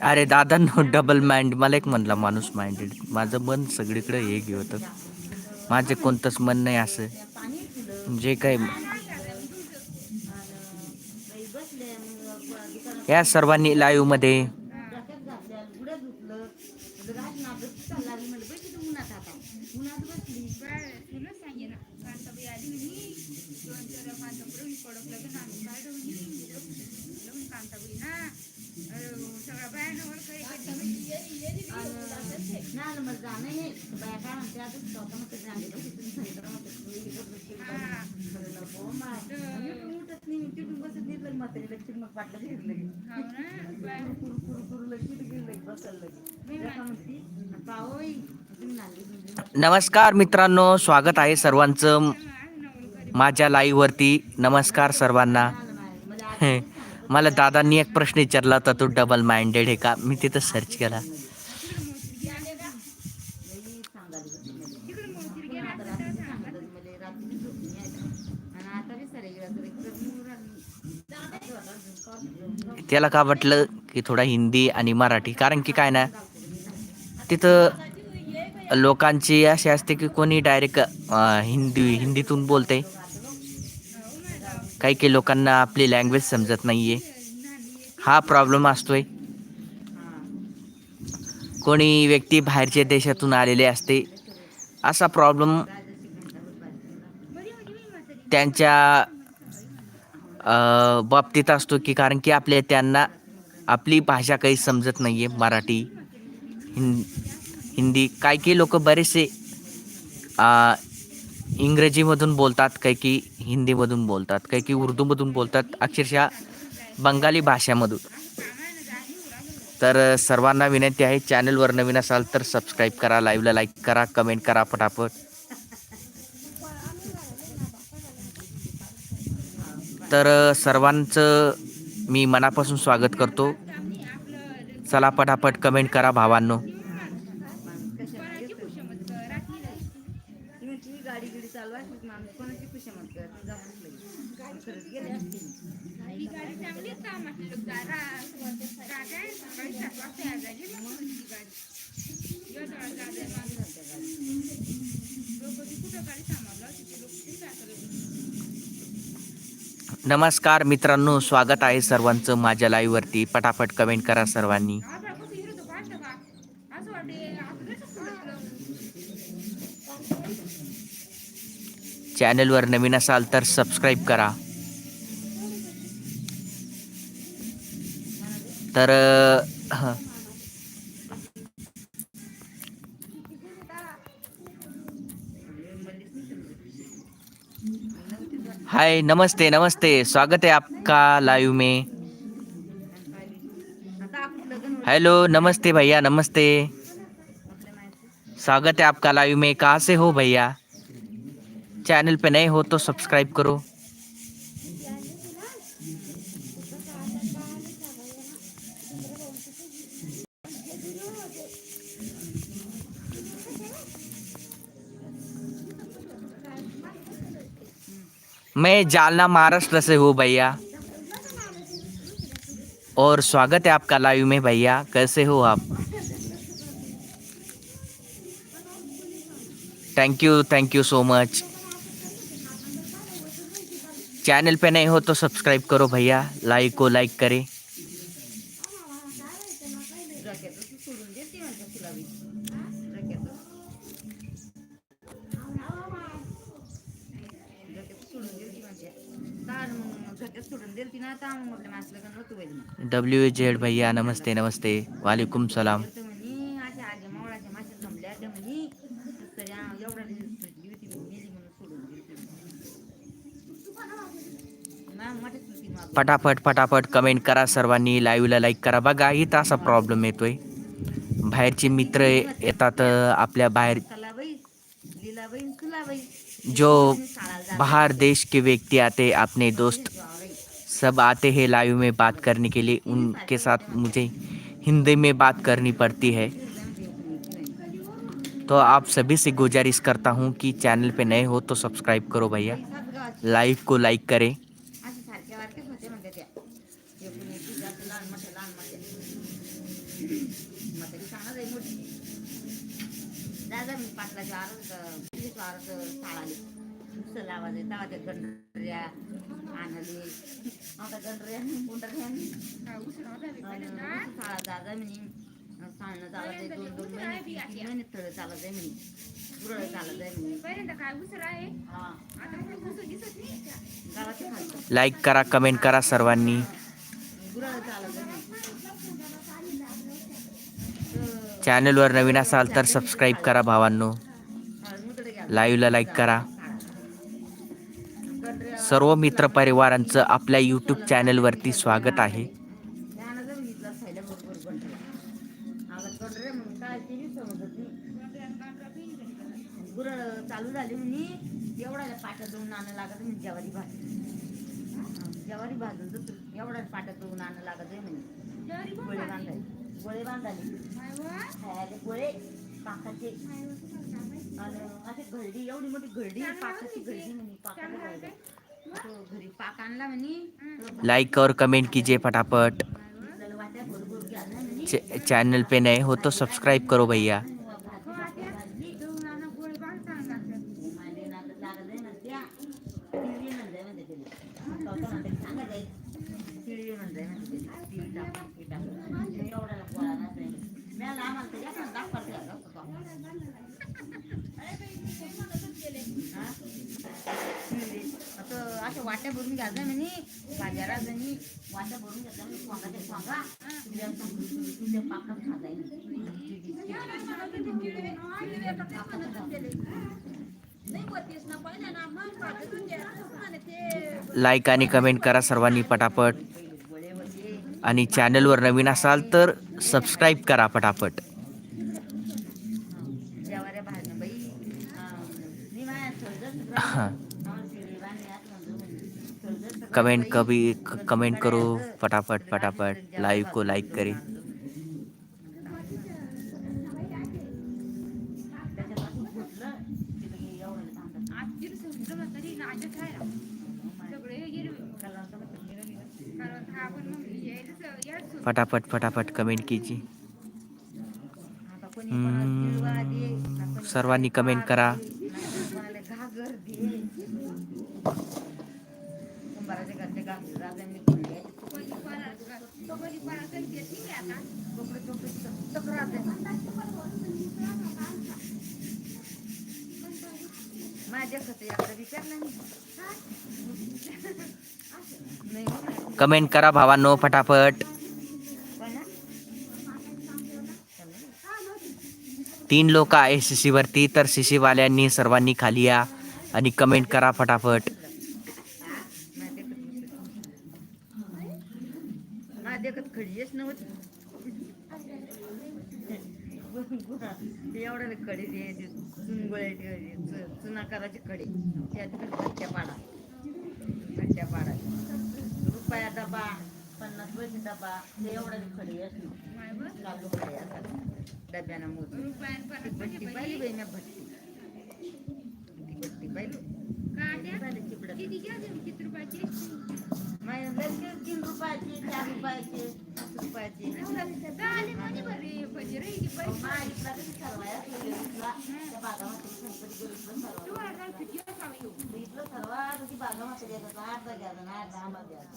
अरे दादा no double mind मला एक म्हणला माणूस माइंडेड माझं मन सगळीकडे हे घेऊ होतं. माझे कोणतंच मन नाही असं. जे काही या सर्वांनी नमस्कार मित्रांनो स्वागत आहे सर्वांचं माझ्या लाईव्हवरती. नमस्कार सर्वांना. हे, मला दादांनी एक प्रश्न विचारला तर तो डबल माइंडेड आहे का? मी तिथं सर्च केला. त्याला का वाटलं की थोडा हिंदी आणि मराठी? कारण की काय ना तिथं लोकांची अशी असते की कोणी डायरेक्ट हिंदी हिंदीतून बोलते. काही काही लोकांना आपली लँग्वेज समजत नाही आहे हा प्रॉब्लेम असतोय. कोणी व्यक्ती बाहेरच्या देशातून आलेले असते असा प्रॉब्लेम त्यांच्या बाबतीत असतो की कारण की आपल्या त्यांना आपली भाषा काही समजत नाही आहे मराठी हिं हिंदी. काही काही लोक बरेचसे इंग्रजीमधून बोलतात काही की हिंदीमधून बोलतात काही की उर्दूमधून बोलतात अक्षरशः बंगाली भाषेमधून. तर सर्वांना विनंती आहे चॅनलवर नवीन असाल तर सबस्क्राईब करा लाईव्हला लाईक करा कमेंट करा पटापट. तर सर्वांचं मी मनापासून स्वागत करतो. चला पटापट कमेंट करा भावांनो. गाडी गिडी चालू असली माणूस कोणाची खुशामत कर जा म्हटलं खरंच गेले असतील नमस्कार मित्रांनो स्वागत आहे सर्वांचं माझ्या लाईव्हवरती पटापट कमेंट करा सर्वांनी. चॅनलवर नवीन असाल तर सबस्क्राईब करा. तर हाय, नमस्ते नमस्ते। स्वागत है आपका लाइव में। हेलो नमस्ते भैया, नमस्ते। स्वागत है आपका लाइव में। कहाँ से हो भैया? चैनल पे नए हो तो सब्सक्राइब करो। मैं जालना महाराष्ट्र से हूँ भैया। और स्वागत है आपका लाइव में भैया। कैसे हो आप? Thank you thank you so much channel पे नए हो तो सब्सक्राइब करो भैया। लाइक को लाइक करें। मेली म्हणून सोडून दिली ना मोठ्याच होती मग पटापट पटापट कमेंट करा सर्वांनी. लाईव्हला लाईक करा. बघा इथं असा प्रॉब्लेम येतोय. बाहेरचे मित्र येतात आपल्या बाहेर. जो बाहर देश के व्यक्ति आते, अपने दोस्त सब आते हैं लाइव में बात करने के लिए। उनके साथ मुझे हिंदी में बात करनी पड़ती है। तो आप सभी से गुजारिश करता हूँ कि चैनल पे नए हो तो सब्सक्राइब करो भैया। लाइव को लाइक करें। दादा, मी आरत तेव्हा ते गंडऱ्या आणले आता गंडऱ्या गुंडऱ्या साळा दादा म्हणे. साळणं चालत आहे दोन दोन महिने. महिने थळ चालत आहे म्हणे. चालत आहे हा. लाईक करा कमेंट करा सर्वांनी. चॅनलवर नवीन असाल तर सबस्क्राईब करा भावांनो. लाईव्हला लाईक करा. सर्व मित्र परिवारांचं आपल्या यूट्यूब चॅनलवरती स्वागत आहे गुरळ चालू झाली म्हणे एवढा पाट्यात दोन नाणं लागत म्हणे जवारी भाजी जवारी भाजून तर एवढा पाट्या दोन आणं लागत आहे म्हणे गोळे खाते? बांधायचे गोळे बांधायचे काय गोळे पाकाचे काय घरडी एवढी मोठी घरडी पाकाची घरडी म्हणे पाकाची घरडी तो घरी पाक आणला म्हणे तो लाइक और कमेंट कीजिए फटाफट। आपल्याला वाट्या भरपूर घ्यायला म्हणे च- चैनल पे नए हो तो सब्सक्राइब करो भैया हो, आत्या, दोन आणा गोळे बांधताना लागतात. माझे नातं लागत आहे ना त्या तिळी म्हणते म्हणते तिला स्वतः म्हणते सांगा जाईल तिळी म्हणते म्हणते तिला तिळी टाकून ती टाकून मी एवढ्याला पोळा नसेल मी आला आम्हाला तर जास्त दाखवायचं आहे, दाखवतो. हा? तिळी. असं अशा वाट्या भरून घ्यायचं म्हणे. बाजारात वाट्या भरून घ्यायचं म्हणे. स्वांगाच्या स्वांगा. तुझ्या पाकात लाईक आणि कमेंट करा सर्वांनी पटापट. आणि चॅनलवर नवीन असाल तर सबस्क्राईब करा पटापट. हां. कमेंट कभी कमेंट करो, फटाफट फटाफट, लाइव को लाइक करें। फटाफट फटाफट कमेंट कीजिए। हम्म, सर्वानी कमेंट करा। घरचे राजांनी. माझ्या विचारलं नाही. कमेंट करा भावांनो फटाफट तीन लोक आहे शिशी वरती तर शिशीवाल्यांनी सर्वांनी खाली या आणि कमेंट करा फटाफट देखत खडीच नव्हती एवढ्याला खडी द्यायची चुनगोळ्या ठेवायची चुना करायची खडी भट्ट्या पाडा. भट्ट्या पाडा. रुपया डबा पन्नास पैसे डबा ते एवढ्याला खडी बघ, चालू खडी असतात डब्यानं मोजून. भट्टी पाहिली बाई. मी भट्टी? ती भट्टी पाहिली? चिपडत किती रुपयाची? तीन रुपयाचे चार रुपयाचे पाच रुपयाचे झाले म्हणे बरे पैसे रे किती पैसे मागितला कधी ठरवायला त्या बागामध्ये गणपती